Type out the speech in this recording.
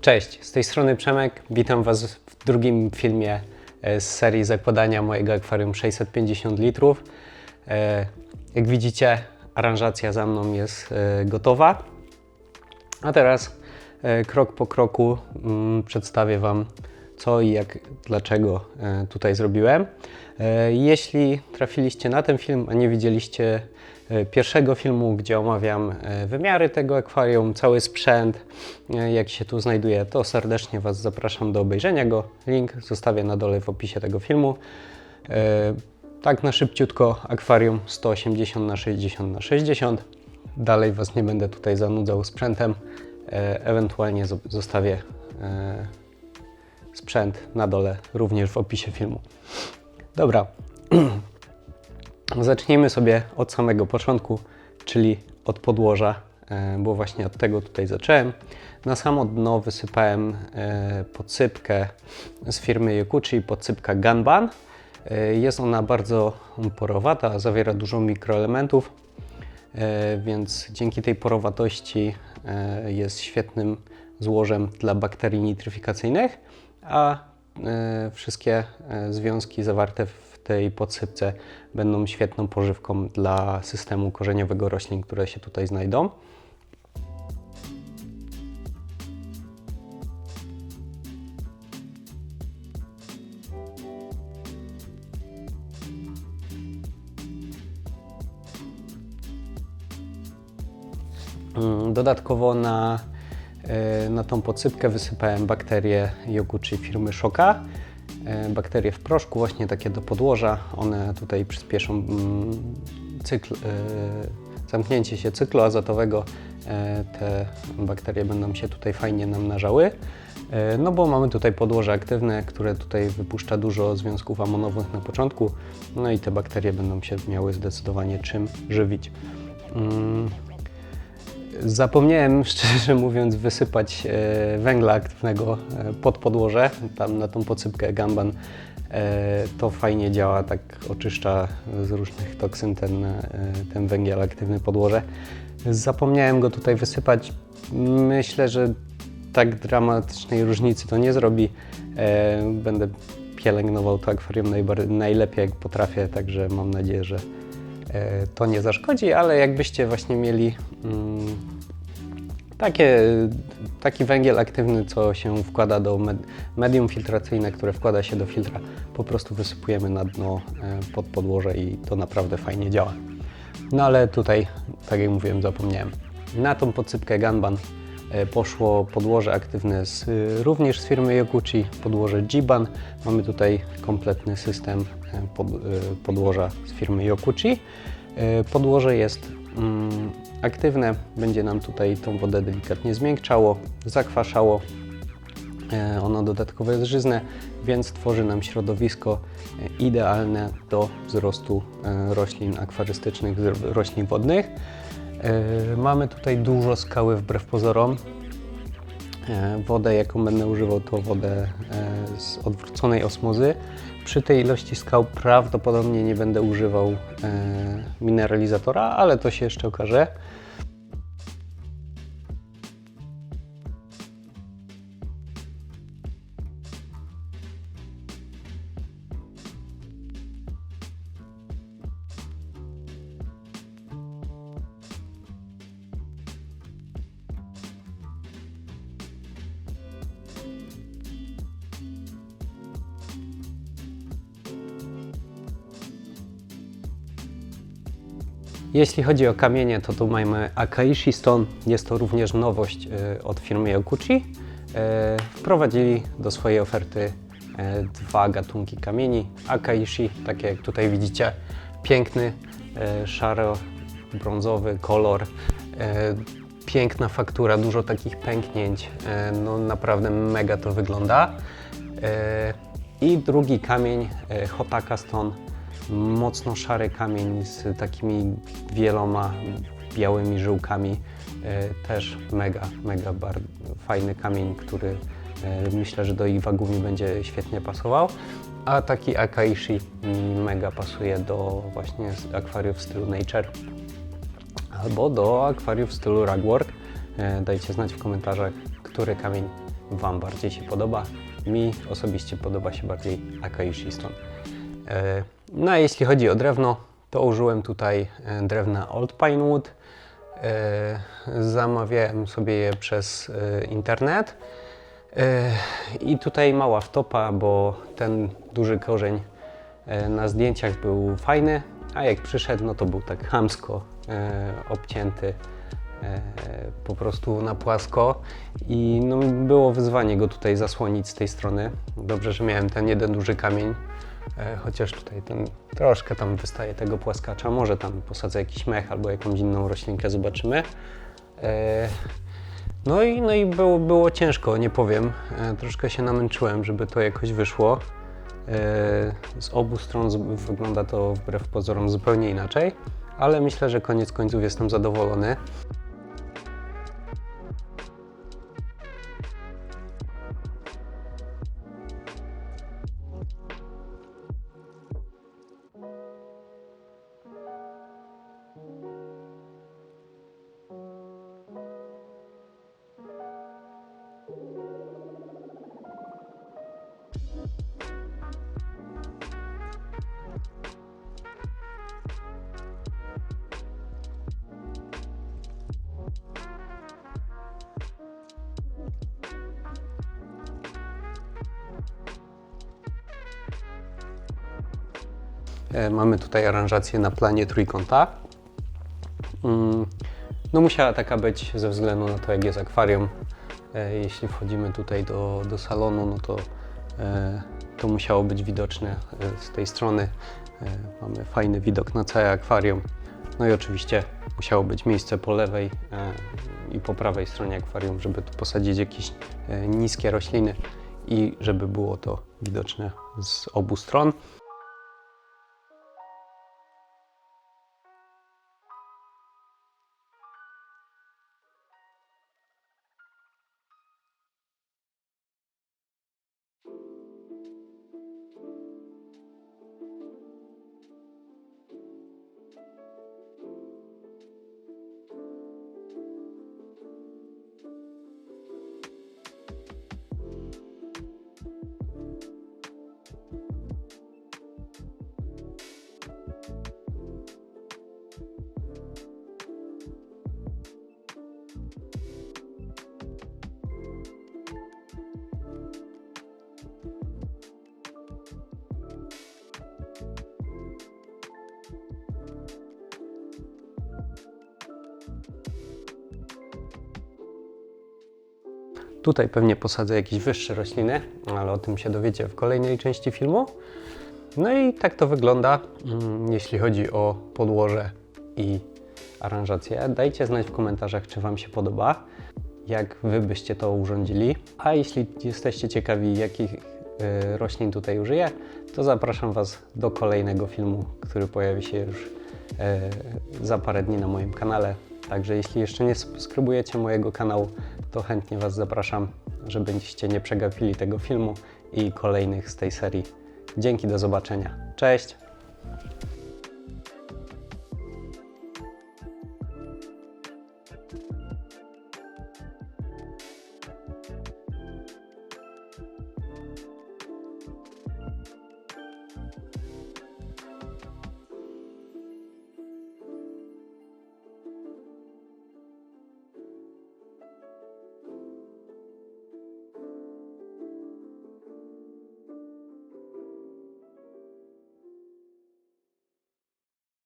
Cześć, z tej strony Przemek. Witam Was w drugim filmie e, z serii zakładania mojego akwarium 650 litrów. E, Jak widzicie, aranżacja za mną jest e, gotowa. A teraz krok po kroku mm, przedstawię Wam co i jak, dlaczego e, tutaj zrobiłem. E, Jeśli trafiliście na ten film, a nie widzieliście e, pierwszego filmu, gdzie omawiam wymiary tego akwarium, cały sprzęt, jak się tu znajduje, to serdecznie Was zapraszam do obejrzenia go. Link zostawię na dole w opisie tego filmu. Tak na szybciutko, akwarium 180 na 60 na 60. Dalej Was nie będę tutaj zanudzał sprzętem. Ewentualnie zo- zostawię sprzęt na dole, również w opisie filmu. Dobra, zacznijmy sobie od samego początku, czyli od podłoża, e, bo właśnie od tego tutaj zacząłem. Na samo dno wysypałem e, podsypkę z firmy Yokuchi, podsypka Ganban. E, Jest ona bardzo porowata, zawiera dużo mikroelementów, więc dzięki tej porowatości jest świetnym złożem dla bakterii nitryfikacyjnych, a e, wszystkie e, związki zawarte w tej podsypce będą świetną pożywką dla systemu korzeniowego roślin, które się tutaj znajdą. Mm, Dodatkowo na, na tą podsypkę wysypałem bakterie Yoguchi firmy Szoka. E, Bakterie w proszku, właśnie takie do podłoża. One tutaj przyspieszą mm, cykl, e, zamknięcie się cyklu azotowego. E, Te bakterie będą się tutaj fajnie namnażały. E, No bo mamy tutaj podłoże aktywne, które tutaj wypuszcza dużo związków amonowych na początku. No i te bakterie będą się miały zdecydowanie czym żywić. Zapomniałem, szczerze mówiąc, wysypać e, węgla aktywnego e, pod podłoże, tam na tą podsypkę Gamban. E, to fajnie działa, tak oczyszcza z różnych toksyn ten, ten węgiel aktywny podłoże. Zapomniałem go tutaj wysypać. Myślę, że tak dramatycznej różnicy to nie zrobi. Będę pielęgnował to akwarium najlepiej jak potrafię, także mam nadzieję, że to nie zaszkodzi, ale jakbyście właśnie mieli mm, takie, taki węgiel aktywny, co się wkłada do med- medium filtracyjne, które wkłada się do filtra, po prostu wysypujemy na dno e, pod podłoże i to naprawdę fajnie działa. No ale tutaj, tak jak mówiłem, zapomniałem. Na tą podsypkę Ganban e, poszło podłoże aktywne z, również z firmy Yoguchi, podłoże Jiban. Mamy tutaj kompletny system e, podłoża z firmy Yoguchi. E, Podłoże jest mm, aktywne, będzie nam tutaj tą wodę delikatnie zmiękczało, zakwaszało. E, Ono dodatkowo jest żyzne, więc tworzy nam środowisko idealne do wzrostu roślin akwarystycznych, roślin wodnych. Mamy tutaj dużo skały wbrew pozorom. E, Wodę, jaką będę używał, to wodę e, z odwróconej osmozy. Przy tej ilości skał prawdopodobnie nie będę używał e, mineralizatora, ale to się jeszcze okaże. Jeśli chodzi o kamienie, to tu mamy Akaishi Stone. Jest to również nowość e, od firmy Yokuchi. E, Wprowadzili do swojej oferty e, dwa gatunki kamieni. Akaishi, takie jak tutaj widzicie, piękny, szaro-brązowy kolor. Piękna faktura, dużo takich pęknięć. No naprawdę mega to wygląda. I drugi kamień, Hotaka Stone mocno szary kamień z takimi wieloma białymi żyłkami. E, Też mega, mega fajny kamień, który e, myślę, że do ich wagów mi będzie świetnie pasował. A taki Akaishi mega pasuje do właśnie akwariów w stylu Nature albo do akwariów w stylu Ragwork. E, Dajcie znać w komentarzach, który kamień Wam bardziej się podoba. Mi osobiście podoba się bardziej Akaishi Stone. No a jeśli chodzi o drewno, to użyłem tutaj e, drewna Old Pinewood. E, Zamawiałem sobie je przez e, internet. I tutaj mała wtopa, bo ten duży korzeń na zdjęciach był fajny, a jak przyszedł, no to był tak chamsko e, obcięty po prostu na płasko i no, było wyzwanie go tutaj zasłonić z tej strony. Dobrze, że miałem ten jeden duży kamień, e, chociaż tutaj ten troszkę tam wystaje tego płaskacza. Może tam posadzę jakiś mech albo jakąś inną roślinkę, zobaczymy. E, no i, no i było, było ciężko, nie powiem. E, troszkę się namęczyłem, żeby to jakoś wyszło. E, z obu stron wygląda to wbrew pozorom zupełnie inaczej, ale myślę, że koniec końców jestem zadowolony. Mamy tutaj aranżację na planie trójkąta. Mm, No musiała taka być ze względu na to, jak jest akwarium. E, Jeśli wchodzimy tutaj do, do salonu, no to e, to musiało być widoczne e, z tej strony. E, Mamy fajny widok na całe akwarium. No i oczywiście musiało być miejsce po lewej e, i po prawej stronie akwarium, żeby tu posadzić jakieś e, niskie rośliny i żeby było to widoczne z obu stron. Tutaj pewnie posadzę jakieś wyższe rośliny, ale o tym się dowiecie w kolejnej części filmu. No i tak to wygląda, mm, jeśli chodzi o podłoże i aranżację. Dajcie znać w komentarzach, czy Wam się podoba, jak Wy byście to urządzili. A jeśli jesteście ciekawi, jakich y, roślin tutaj użyję, to zapraszam Was do kolejnego filmu, który pojawi się już y, za parę dni na moim kanale. Także jeśli jeszcze nie subskrybujecie mojego kanału, to chętnie Was zapraszam, żebyście nie przegapili tego filmu i kolejnych z tej serii. Dzięki, do zobaczenia. Cześć!